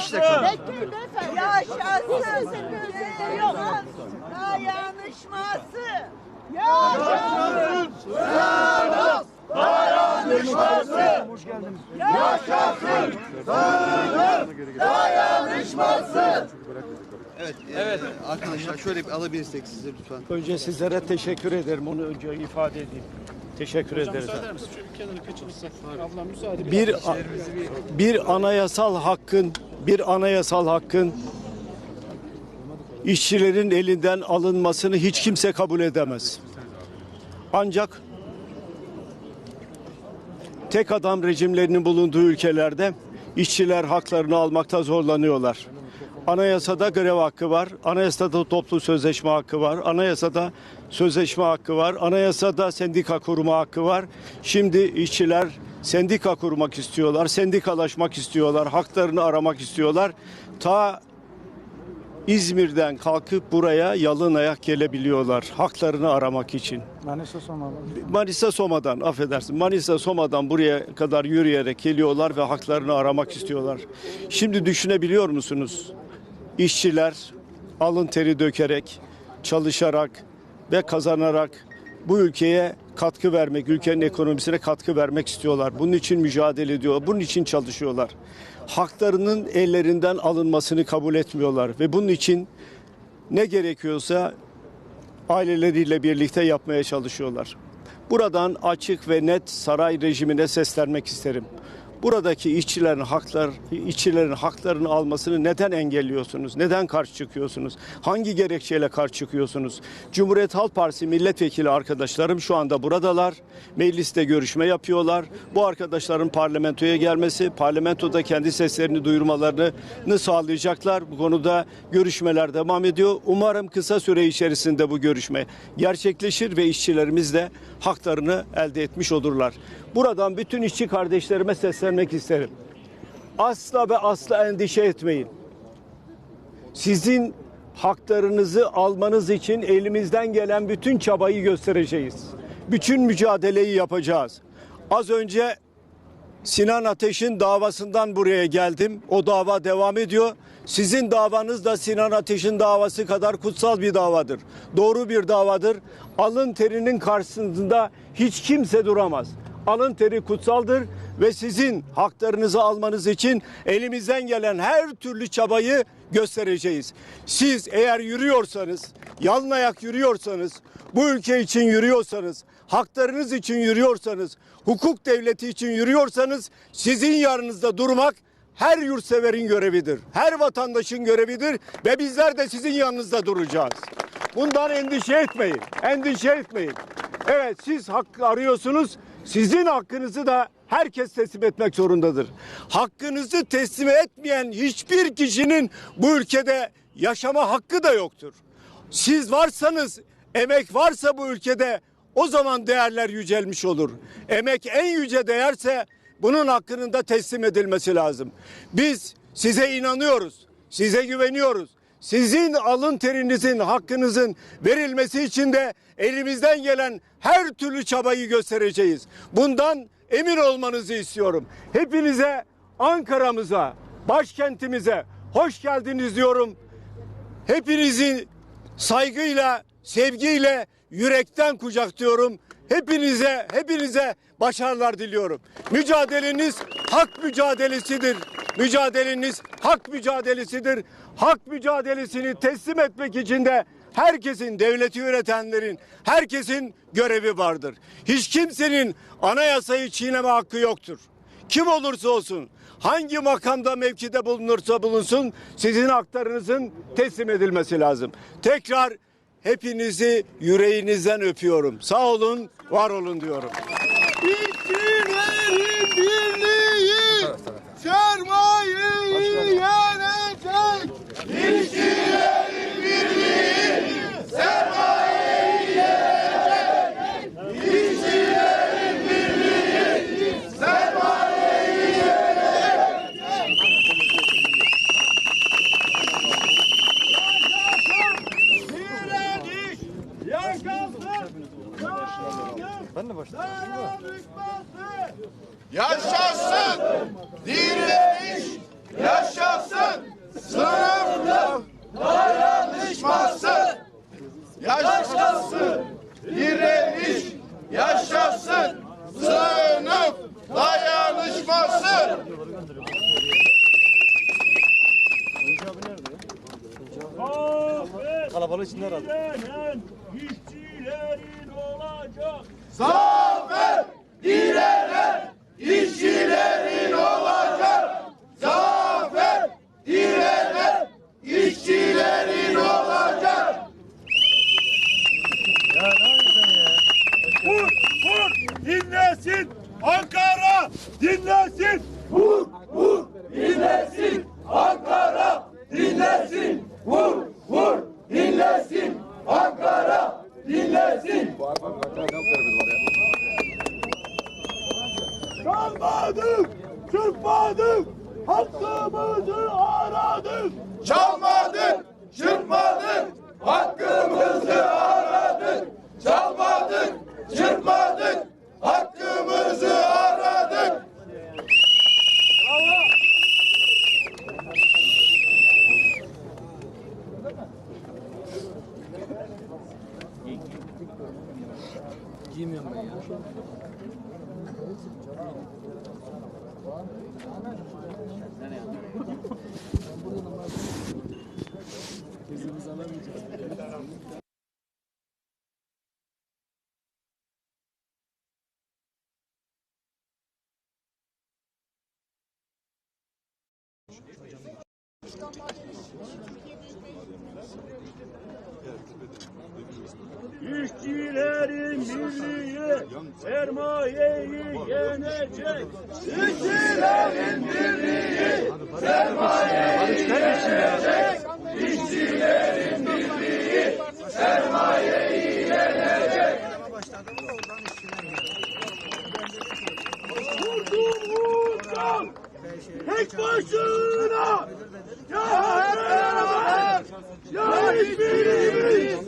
Beş dakika. Bekleyin beyefendi. Yaşasın. Yok. Dayanışması. Yaşasın. Evet, evet. Arkadaşlar şöyle bir alabilirsek sizi lütfen. Önce sizlere teşekkür ederim. Onu önce ifade edeyim. Teşekkür ederiz. Bir bir anayasal hakkın bir anayasal hakkın işçilerin elinden alınmasını hiç kimse kabul edemez. Ancak tek adam rejimlerinin bulunduğu ülkelerde işçiler haklarını almakta zorlanıyorlar. Anayasada grev hakkı var, anayasada toplu sözleşme hakkı var, anayasada sözleşme hakkı var, anayasada sendika kurma hakkı var. Şimdi işçiler sendika kurmak istiyorlar, sendikalaşmak istiyorlar, haklarını aramak istiyorlar. Ta İzmir'den kalkıp buraya yalın ayak gelebiliyorlar haklarını aramak için. Manisa Soma'da. Manisa Soma'dan affedersin. Manisa Soma'dan buraya kadar yürüyerek geliyorlar ve haklarını aramak istiyorlar. Şimdi düşünebiliyor musunuz? İşçiler alın teri dökerek, çalışarak ve kazanarak bu ülkeye katkı vermek, ülkenin ekonomisine katkı vermek istiyorlar. Bunun için mücadele ediyorlar, bunun için çalışıyorlar. Haklarının ellerinden alınmasını kabul etmiyorlar ve bunun için ne gerekiyorsa aileleriyle birlikte yapmaya çalışıyorlar. Buradan açık ve net saray rejimine seslenmek isterim. Buradaki işçilerin haklar işçilerin haklarını almasını neden engelliyorsunuz? Neden karşı çıkıyorsunuz? Hangi gerekçeyle karşı çıkıyorsunuz? Cumhuriyet Halk Partisi milletvekili arkadaşlarım şu anda buradalar. Mecliste görüşme yapıyorlar. Bu arkadaşların parlamentoya gelmesi, parlamentoda kendi seslerini duyurmalarını sağlayacaklar. Bu konuda görüşmeler devam ediyor. Umarım kısa süre içerisinde bu görüşme gerçekleşir ve işçilerimiz de haklarını elde etmiş olurlar. Buradan bütün işçi kardeşlerime seslenmek isterim. Asla ve asla endişe etmeyin. Sizin haklarınızı almanız için elimizden gelen bütün çabayı göstereceğiz. Bütün mücadeleyi yapacağız. Az önce Sinan Ateş'in davasından buraya geldim. O dava devam ediyor. Sizin davanız da Sinan Ateş'in davası kadar kutsal bir davadır. Doğru bir davadır. Alın terinin karşısında hiç kimse duramaz. Alın teri kutsaldır ve sizin haklarınızı almanız için elimizden gelen her türlü çabayı göstereceğiz. Siz eğer yürüyorsanız, yalın ayak yürüyorsanız, bu ülke için yürüyorsanız, haklarınız için yürüyorsanız, hukuk devleti için yürüyorsanız sizin yanınızda durmak her yurtseverin görevidir. Her vatandaşın görevidir ve bizler de sizin yanınızda duracağız. Bundan endişe etmeyin. Endişe etmeyin. Evet siz hak arıyorsunuz. Sizin hakkınızı da herkes teslim etmek zorundadır. Hakkınızı teslim etmeyen hiçbir kişinin bu ülkede yaşama hakkı da yoktur. Siz varsanız, emek varsa bu ülkede o zaman değerler yücelmiş olur. Emek en yüce değerse bunun hakkının da teslim edilmesi lazım. Biz size inanıyoruz. Size güveniyoruz. Sizin alın terinizin, hakkınızın verilmesi için de elimizden gelen her türlü çabayı göstereceğiz. Bundan emin olmanızı istiyorum. Hepinize Ankara'mıza, başkentimize hoş geldiniz diyorum. Hepinizi saygıyla, sevgiyle, yürekten kucaklıyorum. Hepinize, hepinize başarılar diliyorum. Mücadeleniz hak mücadelesidir. Mücadeleniz hak mücadelesidir. Hak mücadelesini teslim etmek için de herkesin, devleti yönetenlerin, herkesin görevi vardır. Hiç kimsenin anayasayı çiğneme hakkı yoktur. Kim olursa olsun, hangi makamda mevkide bulunursa bulunsun sizin haklarınızın teslim edilmesi lazım. Tekrar hepinizi yüreğinizden öpüyorum. Sağ olun, var olun diyorum. Yaşasın! Direniş! Yaşasın! Sınıfın dayanışması! Yaşasın! Direniş! Yaşasın! Sınıf dayanışması! Kalabalık içinde herhalde. İşçilerin olacak. Sağ Ankara, dinlesin. Vur, İşçilerin birliği sermayeyi yenecek. İşçilerin birliği sermayeyi yenecek. İşçilerin birliği sermayeyi yenecek. Kurtuluştan tek başına ya hep beraber ya hiçbirimiz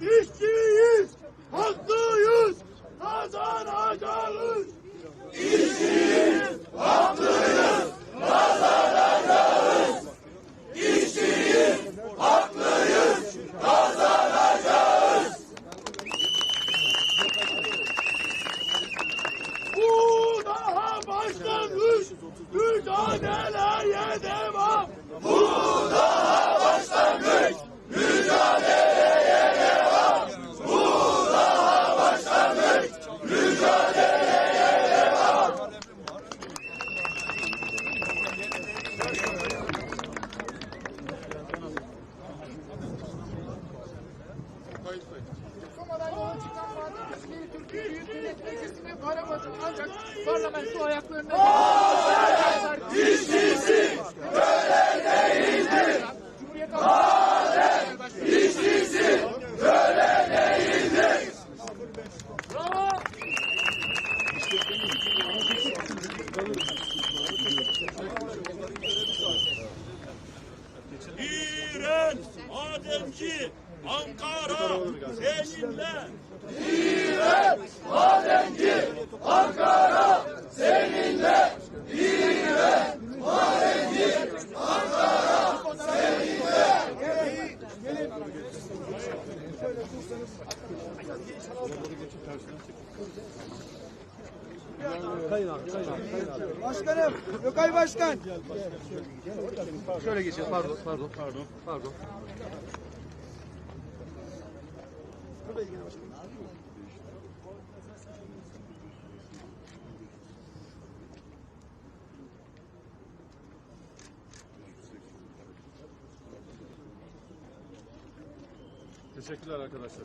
İşçiyiz, Millet Meclisi'ne varamaz ancak parlamento ayaklarına... İşçisi böyle değildir. Halk İşçisi böyle değildir. Bravo. İren, Ademci, Ankara seninle. Başkanım, Gökay Başkan. Şöyle geçelim. Pardon, pardon, pardon, pardon. Teşekkürler arkadaşlar.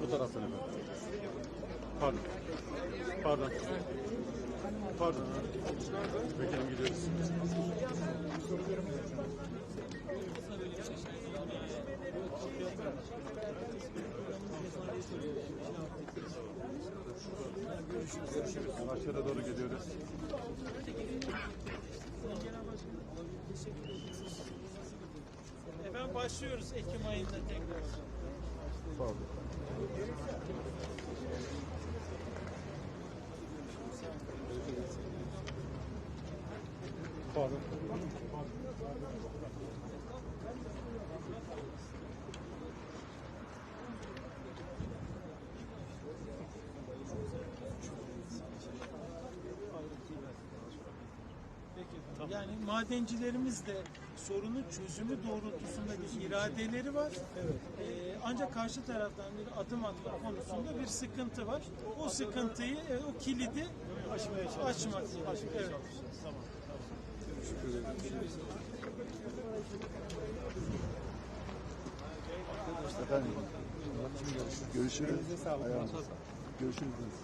Bu taraftan efendim. Pardon. Pardon. Pardon. Vekilim gidiyoruz. Aşağıda doğru gidiyoruz. Efendim başlıyoruz Ekim ayında tekrar. Pardon. Yani madencilerimiz de sorunun çözümü doğrultusunda bir iradeleri var. Ee, ancak karşı taraftan bir adım atma konusunda bir sıkıntı var. O sıkıntıyı, e, o kilidi açmaya açmak. Evet. Görüşürüz. Görüşürüz.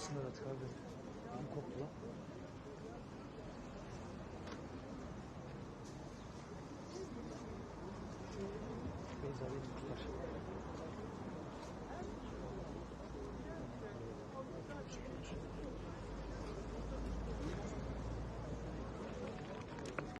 Bismillah kardeşim. Kim koptu lan?